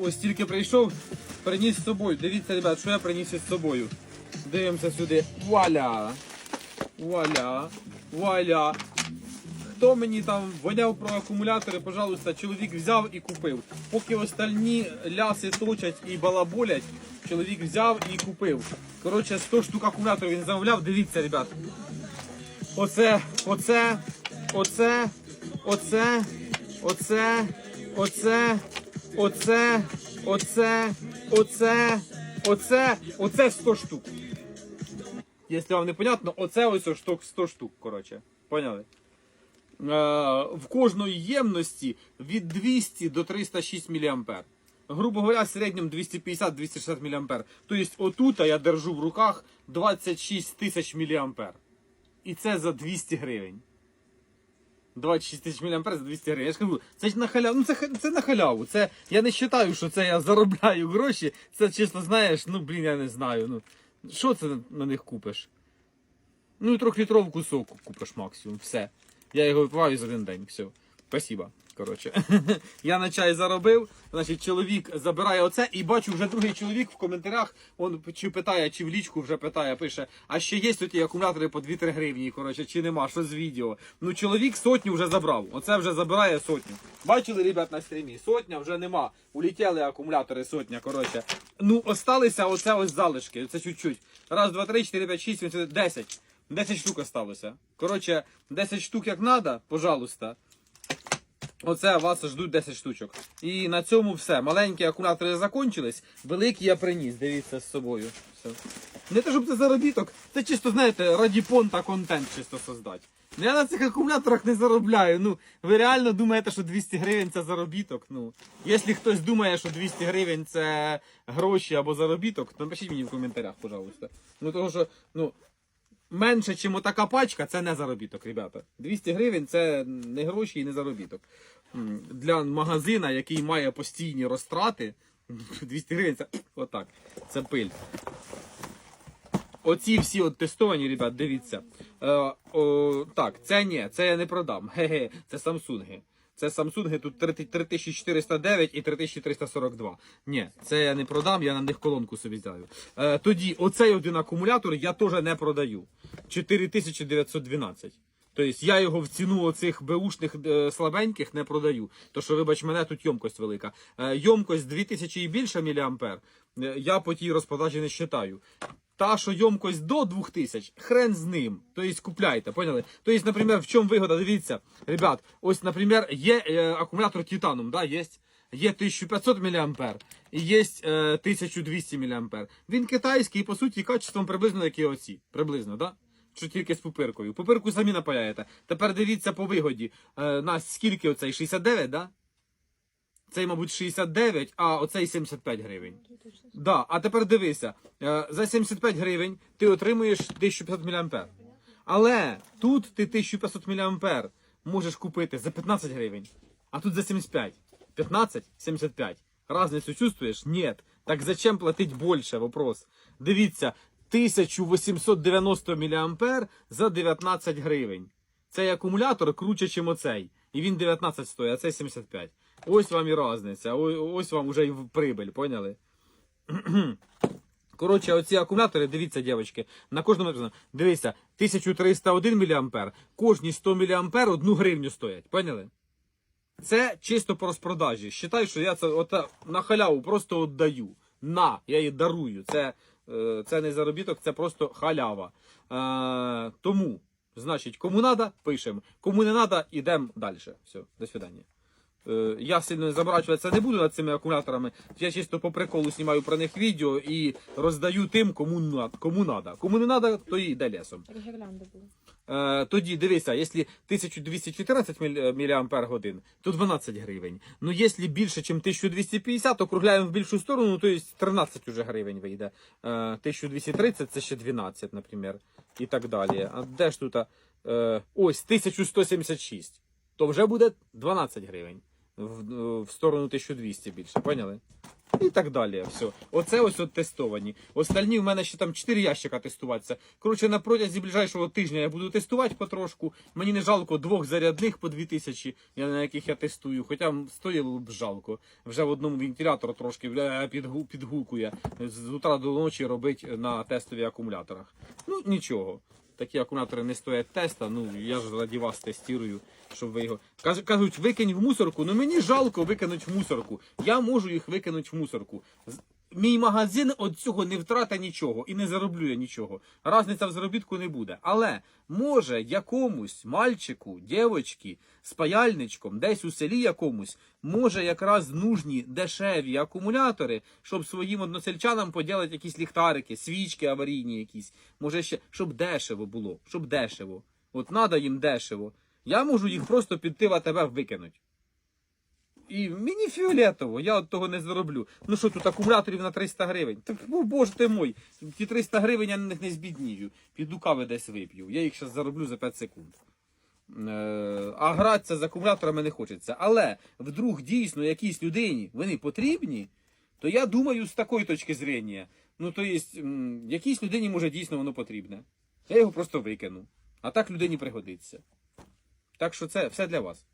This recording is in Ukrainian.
ось тільки прийшов, приніс з собою. Дивіться, ребят, що я приніс із собою. Дивимося сюди. Вуаля! Вуаля! Вуаля! Хто мені там воняв про акумулятори, пожалуйста, чоловік взяв і купив. Поки остальні ляси точать і балаболять, чоловік взяв і купив. Коротше, 100 штук акумуляторів він замовляв. Дивіться, ребят. Оце, оце, оце, оце, оце, оце, оце, оце, оце, оце, оце 100 штук. Якщо вам не понятно, оце ось штук 100 штук, коротше. Поняли? Е, в кожної ємності від 200 до 306 мА. Грубо говоря, в середньому 250-260 мА. Тобто отут я держу в руках 26 тисяч мА. І це за 200 гривень. 26 тисяч мА за 200 гривень. Я ж кажу, це ж на халяву. Ну це, це на халяву. Це, я не вважаю, що це я заробляю гроші. Це чисто знаєш, ну блін, я не знаю. Ну, що це на них купиш? Ну і трьохлітровку соку купиш максимум. Все. Я його випиваю за один день. Все. Спасибо. Коротше, я на чай заробив. Значить, чоловік забирає оце, і бачу вже другий чоловік в коментарях. Он чи питає, чи в лічку вже питає, пише: а ще є тут акумулятори по 2-3 гривні, коротше, чи нема, що з відео. Ну, чоловік сотню вже забрав. Оце вже забирає сотню. Бачили, ребят, на стрімі? Сотня вже нема. Улетіли акумулятори сотня, коротше. Ну, осталися оце ось залишки. Це чуть-чуть. Раз, два, три, чотири, п'ять, шість, сім, десять. 10 штук осталося. Коротше, 10 штук як надо, пожалуйста. Оце вас ждуть 10 штучок. І на цьому все. Маленькі акумулятори закончились, великі я приніс, дивіться з собою. Все. Не те, щоб це заробіток, це чисто, знаєте, раді понта контент чисто создати. Ну, Я на цих акумуляторах не заробляю. Ну, ви реально думаєте, що 200 гривень це заробіток? Ну, якщо хтось думає, що 200 гривень це гроші або заробіток, то напишіть мені в коментарях, пожалуйста. Ну, того що, ну, менше, чим отака пачка, це не заробіток, ребята. 200 гривень це не гроші і не заробіток. Для магазина, який має постійні розтрати, 200 гривень це отак. Це пиль. Оці всі от тестовані, ребят, дивіться. Е, о, так, це ні, це я не продам. Ге-ге, це Samsung. Це Samsung тут 3409 і 3342. Ні, це я не продам, я на них колонку собі взяю. Е, тоді оцей один акумулятор я теж не продаю. 4912. Тобто я його в ціну оцих беушних е, слабеньких не продаю. То що, вибач, мене тут йомкость велика. Е, йомкость 2000 і більше міліампер. е, Я по тій розпродажі не вважаю. Та, що йомкость до 2000, хрен з ним. Тобто купляйте, поняли? Тобто, наприклад, в чому вигода? Дивіться, ребят, ось, наприклад, є акумулятор Титанум, да, є. Є 1500 мА і є е, 1200 мА. Він китайський і по суті качеством приблизно як і оці. Приблизно, да? Що тільки з пупиркою. Пупирку самі напаяєте. Тепер дивіться по вигоді. Е, нас скільки оцей? 69, да? Цей, мабуть, 69, а оцей 75 гривень. Да, а тепер дивися, е, за 75 гривень ти отримуєш 1500 мА. Але тут ти 1500 мА можеш купити за 15 гривень, а тут за 75. 15, 75. Разницю чувствуєш? Нет. Так зачем платить більше? Вопрос. Дивіться, 1890 мА за 19 гривень. Цей акумулятор круче, ніж оцей. І він 19 стоїть, а цей 75. Ось вам і різниця. Ось вам вже і прибиль, поняли? Коротше, оці акумулятори, дивіться, дівчатки, на кожному написано, дивіться, 1301 мА, кожні 100 мА 1 гривню стоять, поняли? Це чисто по розпродажі. Считай, що я це ота, на халяву просто віддаю. На, я її дарую. Це, це не заробіток, це просто халява. Е, тому, значить, кому треба, пишемо. Кому не треба, йдемо далі. Все, до свидання. Е, Я сильно заморачуватися не буду над цими акумуляторами. Я чисто по приколу знімаю про них відео і роздаю тим, кому надо. Кому надо. Кому не треба, то і йде лісом. Е, тоді дивися, якщо 1214 мАч, то 12 гривень. Ну, якщо більше, ніж 1250, округляємо в більшу сторону, то 13 уже гривень вийде. Е, 1230 це ще 12, наприклад. І так далі. А де ж тут? Е, ось 1176. То вже буде 12 гривень. В, в сторону 1200 більше, поняли? і так далі. Все. Оце ось от тестовані. Остальні в мене ще там 4 ящика тестуватися. Коротше, на протязі ближайшого тижня я буду тестувати потрошку. Мені не жалко двох зарядних по 2000, на яких я тестую. Хоча стоїло б жалко. Вже в одному вентилятор трошки підгукує. З утра до ночі робить на тестові акумуляторах. Ну нічого. Такі акумулятори не стоять теста. Ну я ж раді вас тестую, щоб ви його. Каж- Кажуть, викинь в мусорку. Ну мені жалко викинуть в мусорку. Я можу їх викинути в мусорку. Мій магазин від цього не втрата нічого і не зароблю я нічого. Разниця в заробітку не буде. Але може якомусь мальчику, дівочці з паяльничком, десь у селі якомусь, може якраз нужні дешеві акумулятори, щоб своїм односельчанам поділити якісь ліхтарики, свічки аварійні якісь. Може ще, щоб дешево було, щоб дешево. От надо їм дешево. Я можу їх просто піти в АТБ викинути. І мені фіолетово, я от того не зароблю. Ну що тут акумуляторів на 300 гривень? Так, о, боже ти мой, ті 300 гривень я не збіднію. Піду кави десь вип'ю. Я їх зараз зароблю за 5 секунд. Е, а гратися з акумуляторами не хочеться. Але вдруг дійсно якійсь людині вони потрібні, то я думаю з такої точки зрення. Ну, то є, якійсь людині може дійсно воно потрібне. Я його просто викину. А так людині пригодиться. Так що це все для вас.